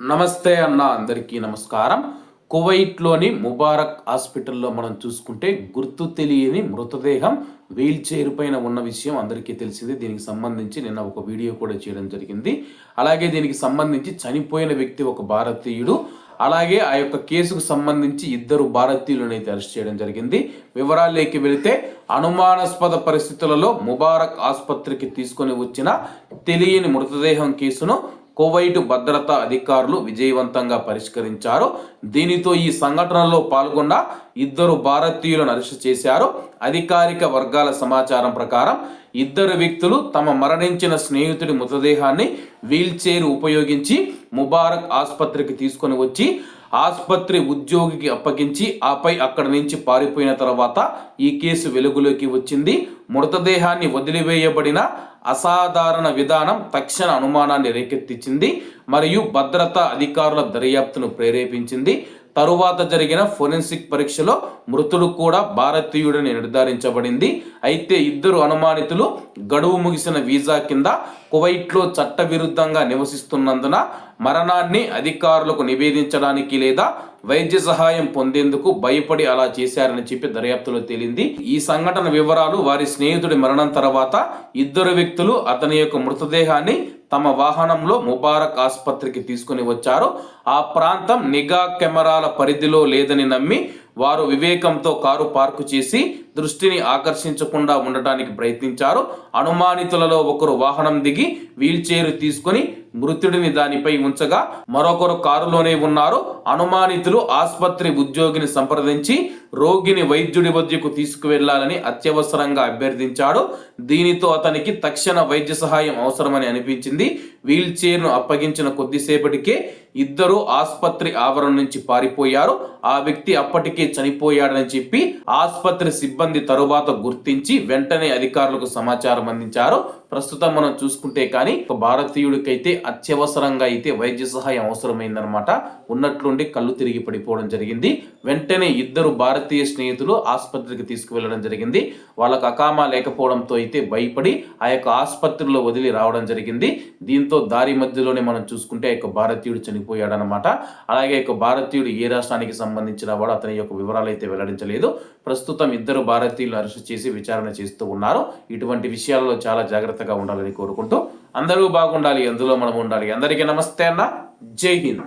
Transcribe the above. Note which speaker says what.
Speaker 1: నమస్తే అన్న అందరికీ నమస్కారం. కువైట్లోని ముబారక్ హాస్పిటల్లో మనం చూసుకుంటే గుర్తు తెలియని మృతదేహం వీల్ చైర్ పైన ఉన్న విషయం అందరికీ తెలిసింది. దీనికి సంబంధించి నిన్న ఒక వీడియో కూడా చేయడం జరిగింది. అలాగే దీనికి సంబంధించి చనిపోయిన వ్యక్తి ఒక భారతీయుడు. అలాగే ఆ యొక్క కేసుకు సంబంధించి ఇద్దరు భారతీయులను అయితే అరెస్ట్ చేయడం జరిగింది. వివరాల్లోకి వెళితే అనుమానాస్పద పరిస్థితులలో ముబారక్ ఆసుపత్రికి తీసుకొని వచ్చిన తెలియని మృతదేహం కేసును కువైట్ భద్రతా అధికారులు విజయవంతంగా పరిష్కరించారు. దీనితో ఈ సంఘటనలో పాల్గొన్న ఇద్దరు భారతీయులను అరెస్ట్ చేశారు. అధికారిక వర్గాల సమాచారం ప్రకారం ఇద్దరు వ్యక్తులు తమ మరణించిన స్నేహితుడి మృతదేహాన్ని వీల్ చైర్ ఉపయోగించి ముబారక్ ఆసుపత్రికి తీసుకొని వచ్చి ఆసుపత్రి ఉద్యోగికి అప్పగించి ఆపై అక్కడి నుంచి పారిపోయిన తర్వాత ఈ కేసు వెలుగులోకి వచ్చింది. మృతదేహాన్ని వదిలివేయబడిన అసాధారణ విధానం తక్షణ అనుమానాన్ని రేకెత్తించింది. మరియు భద్రతా అధికారుల దర్యాప్తును ప్రేరేపించింది. తరువాత జరిగిన ఫోరెన్సిక్ పరీక్షలో మృతుడు కూడా భారతీయుడని నిర్ధారించబడింది. అయితే ఇద్దరు అనుమానితులు గడువు ముగిసిన వీసా కింద కువైట్లో చట్టవిరుద్ధంగా నివసిస్తున్నందున మరణాన్ని అధికారులకు నివేదించడానికి లేదా వైద్య సహాయం పొందేందుకు భయపడి అలా చేశారని చెప్పి దర్యాప్తులో తేలింది. ఈ సంఘటన వివరాలు వారి స్నేహితుడి మరణం తర్వాత ఇద్దరు వ్యక్తులు అతని యొక్క మృతదేహాన్ని తమ వాహనంలో ముబారక్ ఆసుపత్రికి తీసుకుని వచ్చారు. ఆ ప్రాంతం నిఘా కెమెరాల పరిధిలో లేదని నమ్మి వారు వివేకంతో కారు పార్కు చేసి దృష్టిని ఆకర్షించకుండా ఉండటానికి ప్రయత్నించారు. అనుమానితులలో ఒకరు వాహనం దిగి వీల్చైర్ తీసుకుని మృతుడిని దానిపై ఉంచగా మరొకరు కారులోనే ఉన్నారు. అనుమానితులు ఆసుపత్రి ఉద్యోగిని సంప్రదించి రోగిని వైద్యుడి వద్దకు తీసుకువెళ్ళాలని అత్యవసరంగా అభ్యర్థించాడు. దీనితో అతనికి తక్షణ వైద్య సహాయం అవసరమని అనిపించింది. వీల్ చైర్ను అప్పగించిన కొద్దిసేపటికే ఇద్దరు ఆసుపత్రి ఆవరణ నుంచి పారిపోయారు. ఆ వ్యక్తి అప్పటికే చనిపోయాడని చెప్పి ఆసుపత్రి సిబ్బంది తరువాత గుర్తించి వెంటనే అధికారులకు సమాచారం అందించారు. ప్రస్తుతం మనం చూసుకుంటే కానీ ఒక భారతీయుడికైతే అత్యవసరంగా అయితే వైద్య సహాయం అవసరమైందనమాట ఉన్నట్లుండి కళ్ళు తిరిగి పడిపోవడం జరిగింది. వెంటనే ఇద్దరు భారతీయ స్నేహితులు ఆసుపత్రికి తీసుకువెళ్ళడం జరిగింది. వాళ్ళకు అకామా లేకపోవడంతో అయితే భయపడి ఆ యొక్క ఆసుపత్రిలో వదిలి రావడం జరిగింది. దీంతో దారి మధ్యలోనే మనం చూసుకుంటే ఆ యొక్క భారతీయుడు చనిపోయాడనమాట అలాగే యొక్క భారతీయుడు ఏ రాష్ట్రానికి సంబంధించిన వాడు అతని యొక్క వివరాలు అయితే వెల్లడించలేదు. ప్రస్తుతం ఇద్దరు భారతీయులు అరెస్ట్ చేసి విచారణ చేస్తూ ఉన్నారు. ఇటువంటి విషయాల్లో చాలా జాగ్రత్తగా ఉండాలని కోరుకుంటూ అందరూ బాగుండాలి అందులో మనం ఉండాలి. అందరికీ నమస్తే అన్న. జై హింద్.